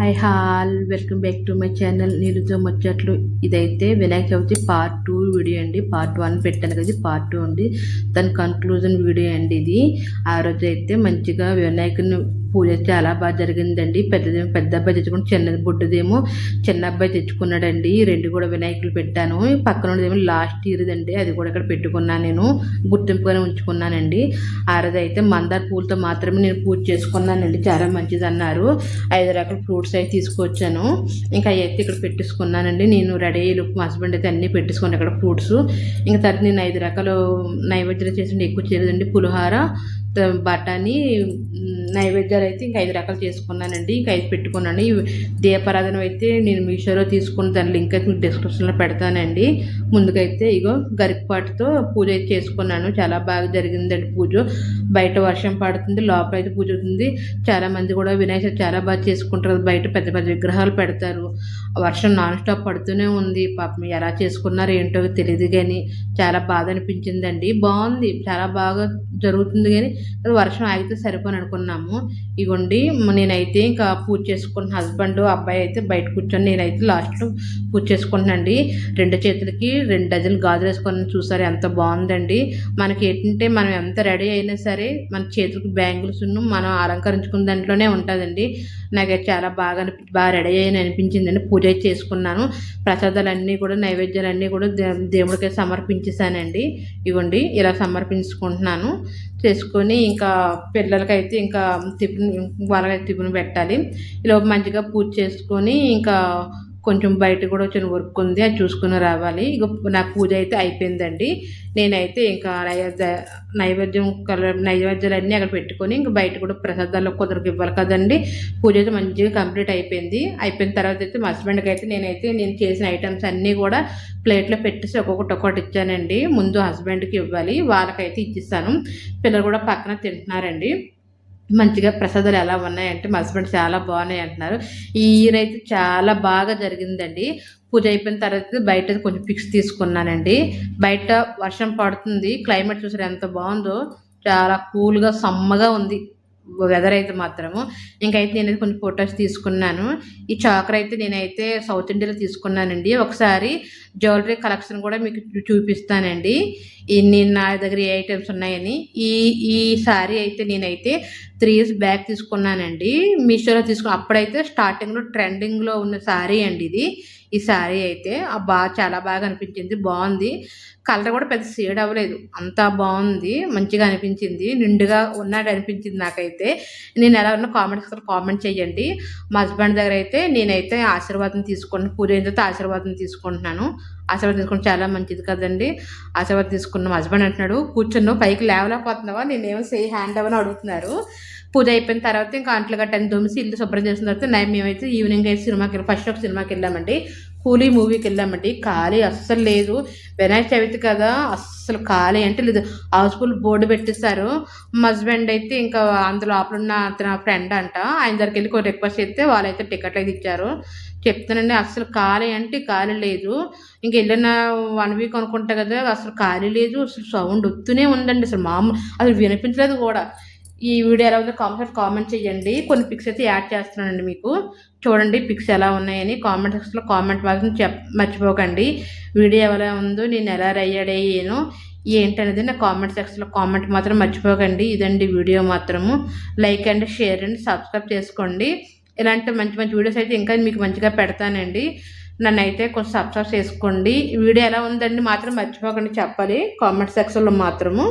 Hi all welcome back to my channel నీరుతో ముచ్చట్లు ఇదైతే Vinayaka Chavithi part two video అండి. పార్ట్ వన్ పెట్టాను కదా పార్ట్ టూ అండి. దాని కన్క్లూజన్ వీడియో అండి ఇది. ఆ రోజు అయితే మంచిగా వినాయకుని పూజ చాలా బాగా జరిగిందండి. పెద్దదేమో పెద్ద అబ్బాయి తెచ్చుకుని చిన్నది బుడ్డదేమో చిన్న అబ్బాయి తెచ్చుకున్నాడండి. రెండు కూడా వినాయకులు పెట్టాను. పక్కన ఉండేదేమో లాస్ట్ ఇయర్దండి. అది కూడా ఇక్కడ పెట్టుకున్నాను నేను. గుర్తింపుగానే ఉంచుకున్నానండి. ఆ అయితే మందార పూలతో మాత్రమే నేను పూజ చేసుకున్నానండి. చాలా మంచిది అన్నారు ఐదు రకాల ఫ్రూట్స్ అయితే తీసుకొచ్చాను. ఇంకా అవి అయితే ఇక్కడ పెట్టేసుకున్నానండి. నేను రెడీ అయ్యి మా హస్బెండ్ అయితే అన్నీ పెట్టేసుకున్నాను ఇక్కడ ఫ్రూట్స్. ఇంకా తర్వాత నేను ఐదు రకాలు నైవేద్యం చేసి ఎక్కువ చేయలేదండి. పులిహార బఠానీ నైవేద్యాలు అయితే ఇంకా ఐదు రకాలు చేసుకున్నానండి. ఇంకా ఐదు పెట్టుకున్నాను. దీపారాధన అయితే నేను మీషోలో తీసుకున్న దాని లింక్ అయితే మీకు డిస్క్రిప్షన్లో పెడతానండి. ముందుకైతే ఇగో గరికపాటుతో పూజ అయితే చేసుకున్నాను. చాలా బాగా జరిగిందండి పూజ. బయట వర్షం పడుతుంది లోపల అయితే పూజ అవుతుంది. చాలా మంది కూడా వినాయక చాలా బాగా చేసుకుంటారు. బయట పెద్ద పెద్ద విగ్రహాలు పెడతారు. వర్షం నాన్ స్టాప్ పడుతూనే ఉంది. పాపం ఎలా చేసుకున్నారో ఏంటో తెలియదు కానీ చాలా బాధ అనిపించిందండి. బాగుంది. చాలా బాగా జరుగుతుంది కానీ వర్షం ఆగితే సరిపోని అనుకున్నాము. ఇగోండి నేనైతే ఇంకా పూజ చేసుకున్న హస్బెండ్ అబ్బాయి అయితే బయట కూర్చొని నేనైతే లాస్ట్లో పూజ చేసుకుంటున్నాండి రెండు చేతులకి రెండు డజన్ గాజులు వేసుకొని చూసారు ఎంత బాగుందండి. మనకి ఏంటంటే మనం ఎంత రెడీ అయినా సరే మన చేతులకు బ్యాంగిల్స్ మనం అలంకరించుకున్న దాంట్లోనే ఉంటుందండి. నాకు చాలా బాగా అనిపి బాగా రెడీ అయ్యని అనిపించిందండి. పూజ చేసుకున్నాను. ప్రసాదాలన్నీ కూడా నైవేద్యాలన్నీ కూడా దేవుడికి సమర్పించేశానండి. ఇవ్వండి ఇలా సమర్పించుకుంటున్నాను. చేసుకొని ఇంకా పిల్లలకైతే ఇంకా టిఫిన్ వాళ్ళకైతే టిఫిన్ పెట్టాలి. ఇలా మంచిగా పూజ చేసుకొని ఇంకా కొంచెం బయట కూడా వచ్చిన వర్క్ ఉంది అది చూసుకుని రావాలి. ఇక నా పూజ అయితే అయిపోయిందండి. నేనైతే ఇంకా నైవేద్య నైవేద్యం కల నైవేద్యాలన్నీ అక్కడ పెట్టుకొని ఇంకా బయట కూడా ప్రసాదాలు కొందరికి ఇవ్వాలి కదండి. పూజ అయితే మంచిగా కంప్లీట్ అయిపోయింది. అయిపోయిన తర్వాత అయితే మా హస్బెండ్కి అయితే నేనైతే నేను చేసిన ఐటమ్స్ అన్నీ కూడా ప్లేట్లో పెట్టేసి ఒక్కొక్కటి ఒక్కొక్కటి ఇచ్చానండి. ముందు హస్బెండ్కి ఇవ్వాలి వాళ్ళకైతే ఇచ్చిస్తాను. పిల్లలు కూడా పక్కన తింటున్నారండి. మంచిగా ప్రసాదాలు ఎలా ఉన్నాయంటే మా హస్బెండ్ చాలా బాగున్నాయి అంటున్నారు. ఈ ఇయర్ అయితే చాలా బాగా జరిగిందండి. పూజ అయిపోయిన తర్వాత బయట కొంచెం పిక్స్ తీసుకున్నానండి. బయట వర్షం పడుతుంది క్లైమేట్ చూసారు ఎంత బాగుందో. చాలా కూల్గా సమ్మగా ఉంది. వెదర్ అయితే మాత్రము. ఇంకైతే నేను కొన్ని ఫొటోస్ తీసుకున్నాను. ఈ చాకర్ అయితే నేనైతే సౌత్ ఇండియాలో తీసుకున్నానండి. ఒకసారి జ్యువెలరీ కలెక్షన్ కూడా మీకు చూపిస్తానండి. నేను నా దగ్గర ఏ ఐటమ్స్ ఉన్నాయని. ఈ ఈ సారీ అయితే నేనైతే త్రీ ఇయర్స్ బ్యాక్ తీసుకున్నానండి. మీషోలో తీసుకున్న అప్పుడైతే స్టార్టింగ్లో ట్రెండింగ్లో ఉన్న శారీ అండి ఇది. ఈ శారీ అయితే ఆ బాగా చాలా బాగా అనిపించింది బాగుంది. కలర్ కూడా పెద్ద షేడ్ అవ్వలేదు. అంతా బాగుంది మంచిగా అనిపించింది నిండుగా ఉన్నట్టు అనిపించింది నాకైతే. నేను ఎలా ఉన్నా కామెంట్స్ కామెంట్ చేయండి. మా హస్బెండ్ దగ్గర అయితే నేనైతే ఆశీర్వాదం తీసుకున్నాను పూజ అయిన తర్వాత ఆశీర్వాదం తీసుకుంటున్నాను. ఆశీర్వాదం తీసుకుంటే చాలా మంచిది కదండి. ఆశీర్వాదం తీసుకున్న హస్బెండ్ అంటున్నాడు కూర్చున్నావు పైకి లేవలేకపోతున్నావా? నేనేమో సే హ్యాండ్ అవని అడుగుతున్నారు. పూజ అయిపోయిన తర్వాత ఇంకా అంట్లు గట్టని దుమ్మిసి ఇల్లు శుభ్రం చేసిన తర్వాత నైట్ మేమైతే ఈవినింగ్ అయితే సినిమాకి వెళ్ళి ఫస్ట్ ఒక సినిమాకి వెళ్ళామండి. కూలీ మూవీకి వెళ్ళామండి. ఖాళీ అస్సలు లేదు. వినాయక చవితి కదా అస్సలు ఖాళీ అంటే లేదు. హౌస్ఫుల్ బోర్డు పెట్టేశారు. మా హస్బెండ్ అయితే ఇంకా అందులో లోపల ఉన్న అతను ఫ్రెండ్ అంట. ఆయన దగ్గరికి వెళ్ళి కొన్ని రిక్వెస్ట్ చేస్తే వాళ్ళైతే టికెట్ అయితే ఇచ్చారు. చెప్తానండి అసలు ఖాళీ అంటే ఖాళీ లేదు. ఇంక వెళ్ళిన వన్ వీక్ అనుకుంటా కదా అసలు ఖాళీ లేదు. అసలు సౌండ్ వస్తూనే ఉందండి. అసలు మామూలు అసలు వినిపించలేదు కూడా. ఈ వీడియో ఎలా ఉందో కామెంట్ కామెంట్ చేయండి. కొన్ని పిక్స్ అయితే యాడ్ చేస్తున్నానండి మీకు. చూడండి పిక్స్ ఎలా ఉన్నాయని కామెంట్ సెక్షన్లో కామెంట్ మాత్రం చెప్ మర్చిపోకండి. వీడియో ఎలా ఉందో నేను ఎలా రెడీ అయ్యాను ఏంటనేది నా కామెంట్ సెక్షన్లో కామెంట్ మాత్రం మర్చిపోకండి. ఇదండి వీడియో మాత్రము. Like and share and subscribe చేసుకోండి. ఇలాంటి మంచి మంచి వీడియోస్ అయితే ఇంకా మీకు మంచిగా పెడతానండి. నన్ను అయితే కొంచెం సబ్స్క్రైబ్ చేసుకోండి. వీడియో ఎలా ఉందండి మాత్రం మర్చిపోకండి చెప్పాలి. కామెంట్ సెక్షన్లో మాత్రము.